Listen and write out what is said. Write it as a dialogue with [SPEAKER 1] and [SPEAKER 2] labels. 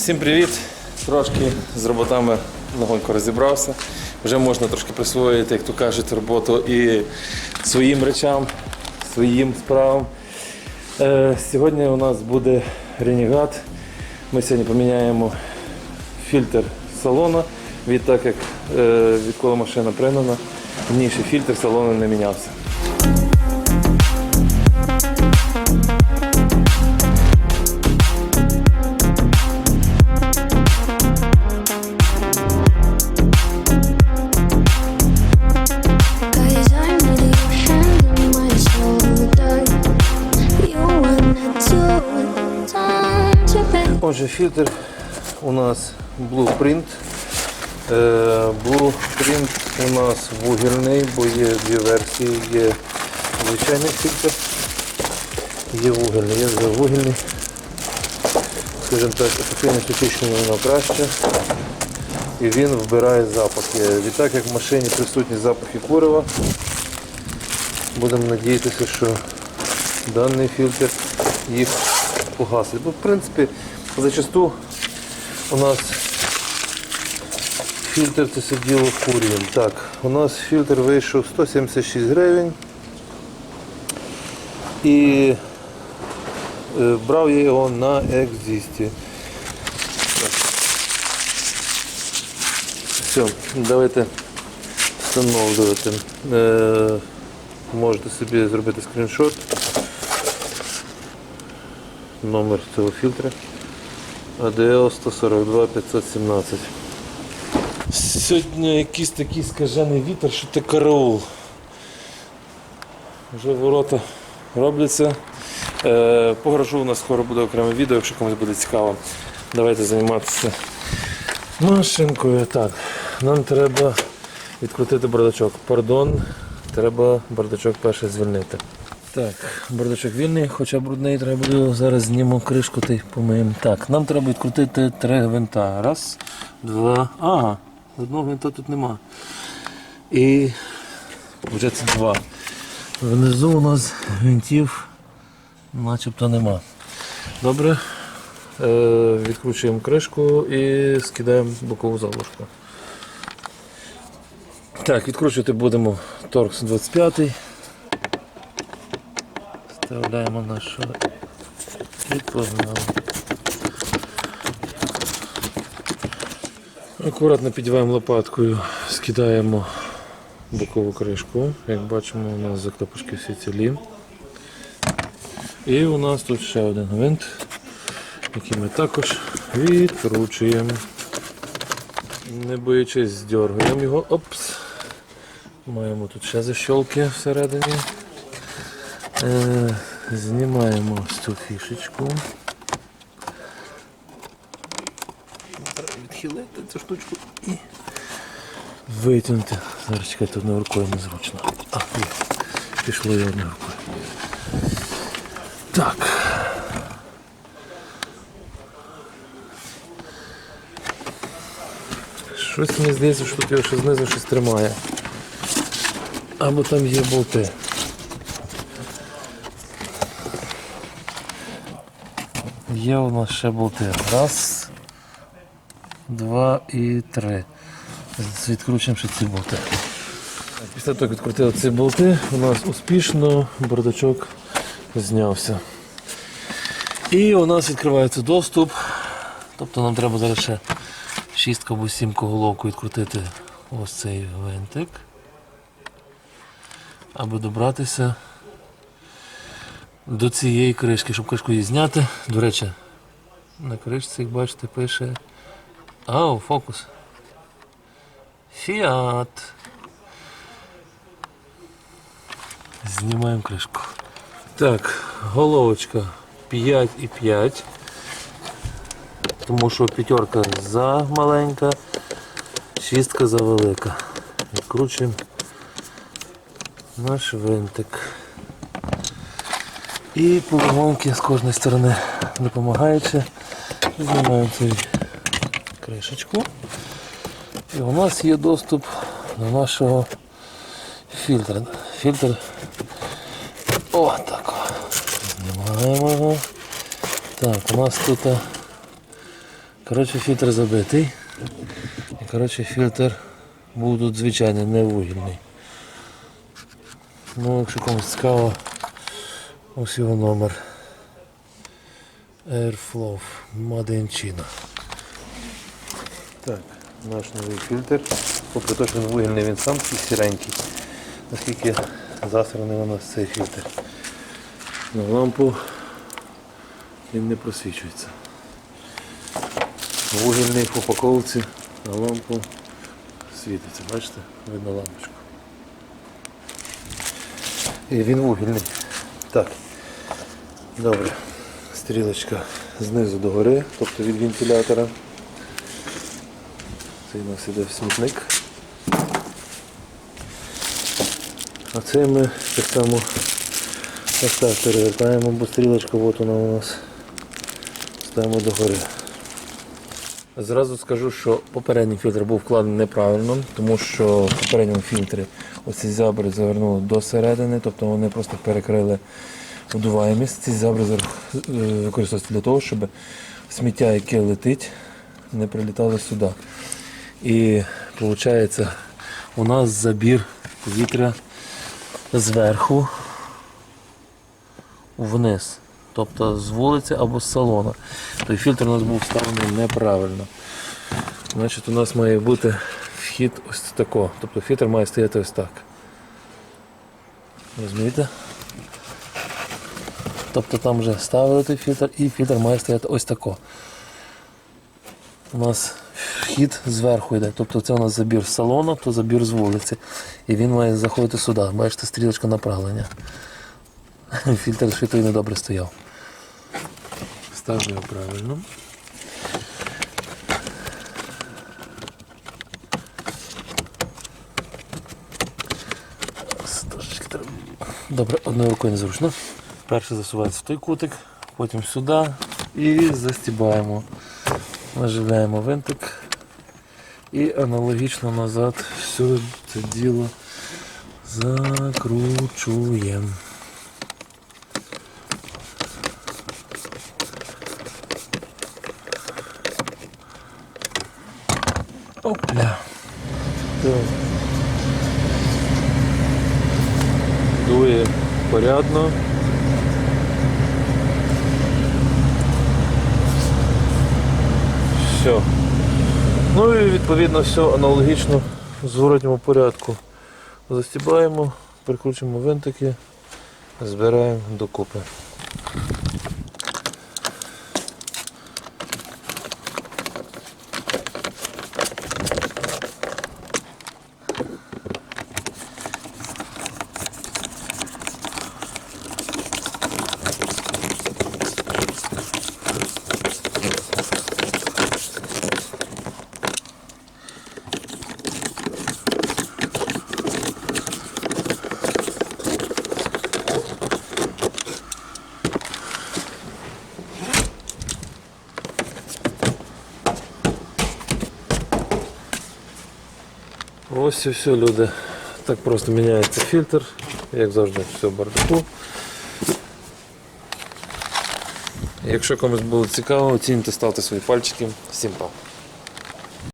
[SPEAKER 1] Всім привіт! Трошки з роботами легонько розібрався. Вже можна трошки присвоїти, як то кажуть, роботу і своїм речам, своїм справам. Е, сьогодні у нас буде ренегат. Ми сьогодні поміняємо фільтр салона. Відтак як е, відколи машина пригнана, раніше фільтр салону не мінявся. Отже, фільтр у нас Blueprint. Е, Blueprint у нас вугільний, бо є дві версії. Є звичайний фільтр, є вугільний, є вже вугільний. Скажімо так, ефективність очищення воно краще. І він вбирає запахи. Відтак як в машині присутні запахи курива, будемо надіятися, що даний фільтр їх погасить. Бо в принципі зачасту у нас фільтр це сиділо курієм. Так, у нас фільтр вийшов 176 гривень. І е, брав я його на екзісті. Все, давайте встановлювати. Е, можете собі зробити скріншот. Номер цього фільтра. ADL 142 517. Сьогодні якийсь такий скажений вітер, що ти караул. Вже ворота робляться. Е, по гаражу у нас скоро буде окреме відео, якщо комусь буде цікаво. Давайте займатися машинкою. Так, нам треба відкрутити бардачок. Пардон, треба бардачок перший звільнити. Так, бардачок вільний, хоча брудний, треба буде зараз знімемо кришку та й помиємо. Так, нам треба відкрутити три гвинта. Раз, два. Ага, одного гвинта тут нема. І вже це два. Внизу у нас гвинтів начебто нема. Добре. Е, відкручуємо кришку і скидаємо бокову заложку. Так, відкручувати будемо торкс 25. Вставляємо нашу і погнали. Акуратно підіваємо лопаткою, скидаємо бокову кришку. Як бачимо, у нас заклепочки всі цілі. І у нас тут ще один гвинт, який ми також відкручуємо. Не боячись, здергаємо його. Опс. Маємо тут ще защолки всередині. Е, знімаємо цю фішечку. Треба відхилити цю штучку і витягнути. Зараз чекайте одною рукою незручно. А, є. Пішло і одною рукою. Так. Щось мені здається, що тут його ще знизу щось тримає. Або там є болти. Є у нас ще болти. Раз, два і три. Відкручуємо ще ці болти. Після того, як відкрутили ці болти, у нас успішно бардачок знявся. І у нас відкривається доступ. Тобто нам треба зараз ще шістку або сімку головку відкрутити ось цей гвинтик. Аби добратися до цієї кришки, щоб кришку її зняти. До речі, на кришці, як бачите, пише Ау, фокус. Фіат. Знімаємо кришку. Так, головочка 5 і 5. Тому що п'ятерка за маленька, шістка за велика. Відкручуємо наш винтик. І поломонки з кожної сторони допомагаючи, знімаємо цю кришечку. І у нас є доступ до нашого фільтра. Фільтр. О. Знімаємо його. Так, у нас тут Коротше, фільтр забитий. І коротше, фільтр був тут звичайний, не вугільний. Ну, якщо комусь цікаво, ось його номер. Airflow Made. Так, наш новий фільтр. Попри те, що він вугільний, він сам такий сіренький. Наскільки засраний у нас цей фільтр. На лампу він не просвічується. Вугільний в упаковці на лампу світиться, бачите? Видно лампочку. І він вугільний. Так. Добре. Стрілочка знизу до гори, тобто від вентилятора. Це у нас іде в смітник. А це ми так само так перевертаємо, бо стрілочка от вона у нас ставимо до гори. Зразу скажу, що попередній фільтр був вкладений неправильно, тому що в попередньому фільтрі оці зябри завернули до середини, тобто вони просто перекрили видуваємість. Ці зябри е, використовуються для того, щоб сміття, яке летить, не прилітало сюди. І виходить, у нас забір повітря зверху вниз. Тобто з вулиці або з салону. Той фільтр у нас був вставлений неправильно. Значить, у нас має бути вхід ось тако. Тобто фільтр має стояти ось так. Розумієте? Тобто там вже ставили той фільтр і фільтр має стояти ось тако. У нас вхід зверху йде. Тобто це у нас забір з салону, то забір з вулиці. І він має заходити сюди. Бачите, стрілочка направлення. Фільтр що той недобре стояв. Ставлю правильно. Добре, одною рукою незручно. Перше засувається в той кутик, потім сюди і застібаємо. Наживляємо винтик і аналогічно назад все це діло закручуємо. Опля. Дує порядно. Все. Ну і відповідно все аналогічно в зворотньому порядку. Застібаємо, прикручуємо винтики, збираємо докупи. Ось і все, люди. Так просто міняється фільтр, як завжди, все в бардаку. Якщо комусь було цікаво, оціньте, ставте свої пальчики. Всім па.